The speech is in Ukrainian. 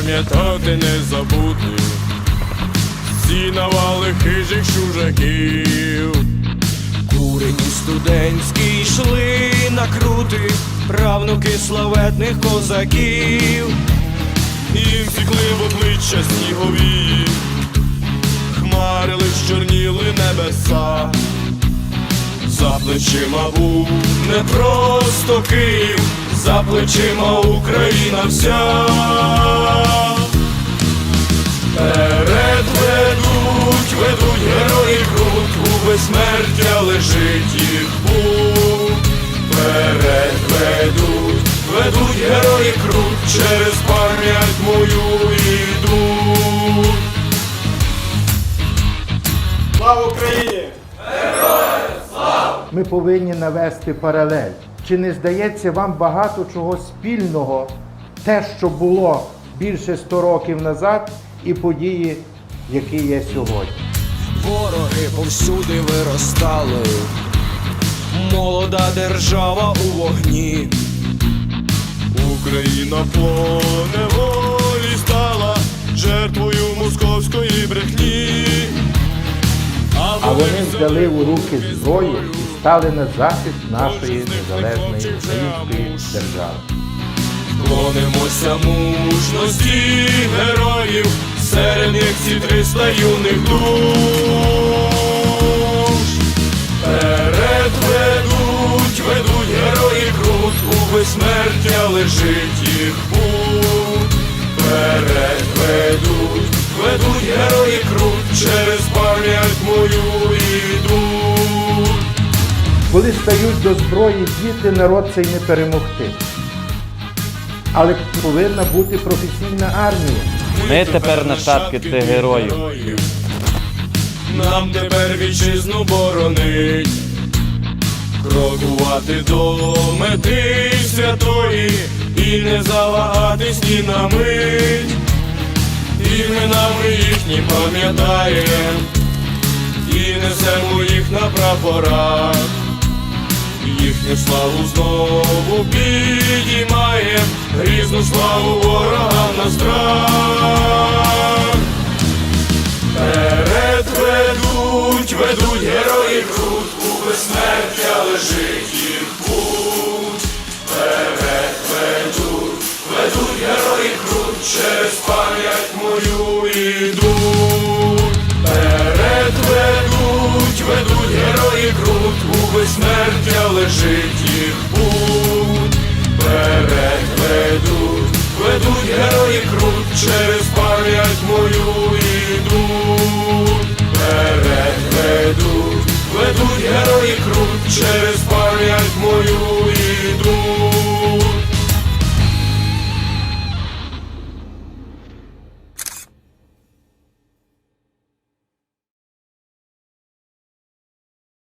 пам'ятати не забути. Всі навали хижих чужаків. Курені студентські йшли на крути, правнуки славетних козаків. Їм втікли в обличчя снігові, хмарили, чорніли небеса. За плечима був не просто Київ, за плечима Україна вся. Перед ведуть, ведуть герої крут, у безсмертя лежить їх путь. Перед ведуть, ведуть герої крут, через пам'ять мою йдуть. Слава Україні! ми повинні навести паралель. Чи не здається вам багато чого спільного, те, що було більше 100 років назад, і події, які є сьогодні? Вороги повсюди виростали, молода держава у вогні. Україна по неволі стала жертвою московської брехні. А вони взяли у руки зброю стали на захист нашої незалежної української держави. Клонимося мужності героїв, серед них ці 300 юних душ. Перед ведуть, ведуть герої крут, у безсмертя лежить їх путь. Перед ведуть, ведуть герої крут, Коли стають до зброї діти, народ цей не перемогти. Але повинна бути професійна армія. Ми тепер нащадки цих героїв. Нам тепер вітчизну боронить, крокувати до мети святої і не завагатись ні на мить. Іменами їхні пам'ятаєм, і несемо їх на прапорах. Їхню славу знову підіймаєм, грізну славу ворогам на страх. Перед ведуть, ведуть герої крут, у безсмертя лежить їх путь. Перед ведуть, ведуть герої крут, через пам'ять мою йдуть. Перед ведуть, ведуть герої безсмертя лежить їх путь. Перед ведуть, ведуть герої крут, через пам'ять мою ідуть, Перед ведуть, ведуть герої крут, через